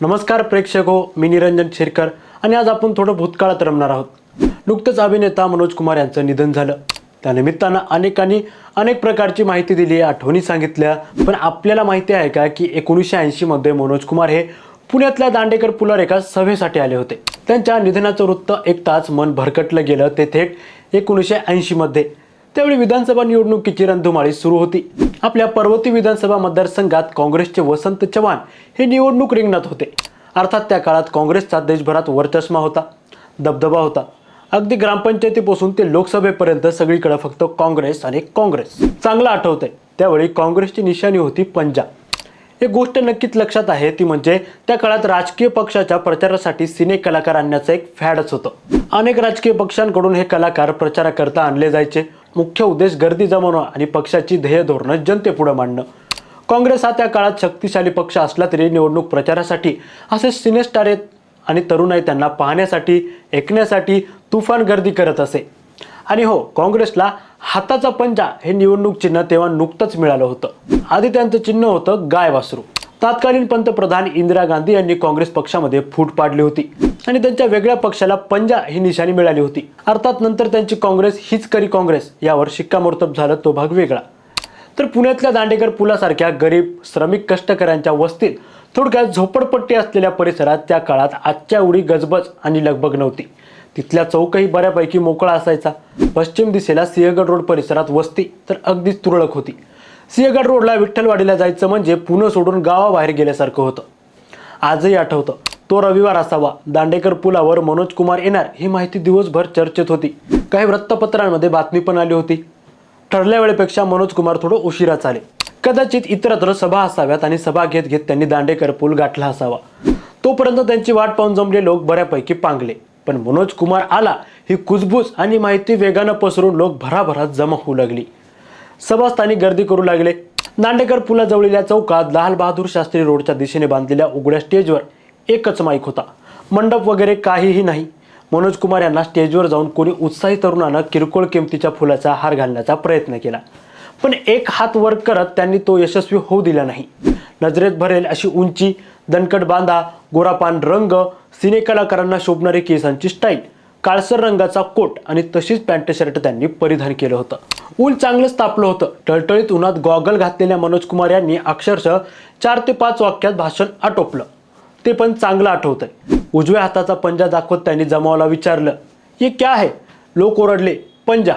नमस्कार प्रेक्षक हो मी निरंजन शेरकर आणि आज आपण थोडं भूतकाळात रमणार आहोत. नुकतंच अभिनेता मनोज कुमार यांचं निधन झालं. त्यानिमित्तानं अनेकांनी अनेक प्रकारची माहिती दिली आठवणी सांगितल्या. पण आपल्याला माहिती आहे का की एकोणीसशे ऐंशीमध्ये मनोज कुमार हे पुण्यातल्या दांडेकर पुलावर एका सभेसाठी आले होते. त्यांच्या निधनाचं वृत्त एकताच मन भरकटलं गेलं. ते थेट एकोणीसशे ऐंशीमध्ये त्यावेळी विधानसभा निवडणुकीची रणधुमाळी सुरू होती. आपल्या पर्वती विधानसभा मतदारसंघात काँग्रेसचे वसंत चव्हाण हे निवडणूक रिंगणात होते. अर्थात त्या काळात काँग्रेसचा देशभरात वरचष्मा होता दबदबा होता. अगदी ग्रामपंचायतीपासून ते लोकसभेपर्यंत सगळीकडे फक्त काँग्रेस आणि काँग्रेस. चांगलं आठवतंय त्यावेळी काँग्रेसची निशाणी होती पंजाब. एक गोष्ट नक्कीच लक्षात आहे ती म्हणजे त्या काळात राजकीय पक्षाच्या प्रचारासाठी सिने कलाकार आणण्याचं एक फॅडच होतं. अनेक राजकीय पक्षांकडून हे कलाकार प्रचाराकरता आणले जायचे. मुख्य उद्देश गर्दी जमवणं आणि पक्षाची ध्येय धोरणं जनतेपुढे मांडणं. काँग्रेस हा त्या काळात शक्तिशाली पक्ष असला तरी निवडणूक प्रचारासाठी असे सिनेस्टार आहेत आणि तरुणाई त्यांना पाहण्यासाठी ऐकण्यासाठी तुफान गर्दी करत असे. आणि हो काँग्रेसला हाताचा पंजा हे निवडणूक चिन्ह तेव्हा नुकतंच मिळालं होतं. आधी त्यांचं चिन्ह होतं गाय वासरू. तत्कालीन पंतप्रधान इंदिरा गांधी यांनी काँग्रेस पक्षामध्ये फूट पाडली होती आणि त्यांच्या वेगळ्या पक्षाला पंजा ही निशाणी मिळाली होती. अर्थात नंतर त्यांची काँग्रेस हीच करी काँग्रेस यावर शिक्कामोर्तब झालं तो भाग वेगळा. तर पुण्यातल्या दांडेकर पुलासारख्या गरीब श्रमिक कष्टकऱ्यांच्या वस्तीत थोडक्यात झोपडपट्टी असलेल्या परिसरात त्या काळात आजच्या उडी गजबज आणि लगबग नव्हती. तिथल्या चौकही बऱ्यापैकी मोकळा असायचा. पश्चिम दिशेला सिंहगड रोड परिसरात वस्ती तर अगदीच तुरळक होती. सिंहगड रोडला विठ्ठलवाडीला जायचं म्हणजे पुणे सोडून गावाबाहेर गेल्यासारखं होतं. आजही आठवतं तो रविवार असावा दांडेकर पुलावर मनोज कुमार येणार ही माहिती दिवसभर चर्चेत होती. काही वृत्तपत्रांमध्ये बातमी पण आली होती. ठरल्या वेळेपेक्षा मनोज कुमार थोडं उशिरा आले. कदाचित इतरत्र सभा असाव्यात आणि सभा घेत घेत त्यांनी दांडेकर पूल गाठला असावा. तोपर्यंत त्यांची वाट पाहून जमले लोक बऱ्यापैकी पांगले. पण मनोज कुमार आला ही कुजबूज आणि माहिती वेगानं पसरून लोक भराभरात जमा होऊ लागली. सभास्थानी गर्दी करू लागले. नांडेकर पुलाजवळील्या चौकात लाल बहादूर शास्त्री रोडच्या दिशेने बांधलेल्या उघड्या स्टेजवर एकच माईक होता. मंडप वगैरे काहीही नाही. मनोज कुमार यांना स्टेजवर जाऊन कोणी उत्साही तरुणानं किरकोळ किमतीच्या फुलाचा हार घालण्याचा प्रयत्न केला. पण एक हात वर करत त्यांनी तो यशस्वी होऊ दिला नाही. नजरेत भरेल अशी उंची दणकट बांधा गोरापान रंग सिने कलाकारांना शोभणारी केसांची स्टाईल काळसर रंगाचा कोट आणि तशीच पॅन्ट शर्ट त्यांनी परिधान केलं होतं. ऊन चांगलंच तापलं होतं. टळटळीत उन्हात गॉगल घातलेल्या मनोज कुमार यांनी अक्षरशः चार ते पाच वाक्यात भाषण आटोपलं. ते पण चांगलं आठवतंय. उजव्या हाताचा पंजा दाखवत त्यांनी जमावाला विचारलं ये क्या आहे लोक ओरडले पंजा.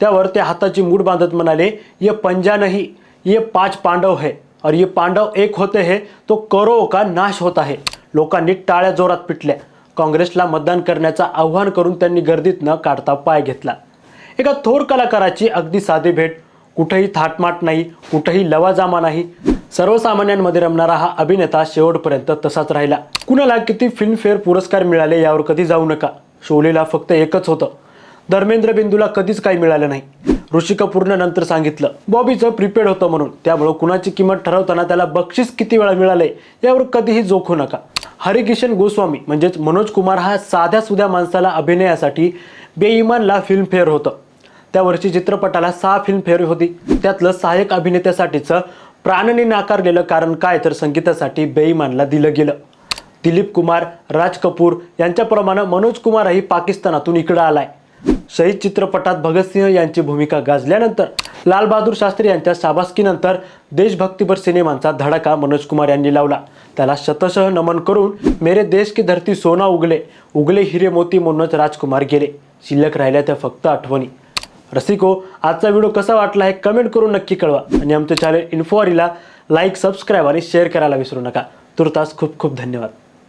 त्यावर ते हाताची मूठ बांधत म्हणाले ये पंजा नाही ये पाच पांडव है. और ये पांडव एक होते हैं तो करो का नाश होत आहे लोकांनी टाळ्या जोरात पिटल्या। काँग्रेसला मतदान करण्याचं आव्हान करून त्यांनी गर्दीत न काढता पाय घेतला। एका थोर कलाकाराची अगदी साधी भेट। कुठेही थाटमाट नाही कुठेही लवाजामा नाही। सर्वसामान्यांमध्ये रमणारा हा अभिनेता शेवटपर्यंत तसाच राहिला। कुणाला किती फिल्मफेअर पुरस्कार मिळाले यावर कधी जाऊ नका। शोलेला फक्त एकच होतं। धर्मेंद्र बिंदूला कधीच काही मिळालं नाही। ऋषी कपूरनं नंतर सांगितलं. बॉबीचं प्रिपेड होतं म्हणून. त्यामुळं कुणाची किंमत ठरवताना त्याला बक्षीस किती वेळा मिळाले यावर कधीही जोखू नका. हरिकिशन गोस्वामी म्हणजेच मनोज कुमार हा साध्या सुध्या माणसाला अभिनयासाठी बेईमानला फिल्मफेअर होतं. त्या वर्षी चित्रपटाला सहा फिल्मफेअर होती. त्यातलं सहाय्यक अभिनेत्यासाठीचं प्राणनी नाकारलेलं कारण काय तर संगीतासाठी बेईमानला दिलं गेलं. दिलीप कुमार राज कपूर यांच्याप्रमाणे मनोज कुमारही पाकिस्तानातून इकडं आलाय. शहीद चित्रपटात भगतसिंह यांची भूमिका गाजल्यानंतर लालबहादूर शास्त्री यांच्या शाबासकीनंतर देशभक्तीपर सिनेमांचा धडाका मनोज कुमार यांनी लावला. त्याला शतशः नमन करून मेरे देश की धरती सोना उगले उगले हिरे मोती म्हणूनच राजकुमार गेले. शिल्लक राहिल्या त्या फक्त आठवणी. रसिको आजचा व्हिडिओ कसा वाटला हे कमेंट करून नक्की कळवा आणि आमच्या चॅनल इन्फोवारीला लाईक सबस्क्राईब आणि शेअर करायला विसरू नका. तुर्तास खूप खूप धन्यवाद.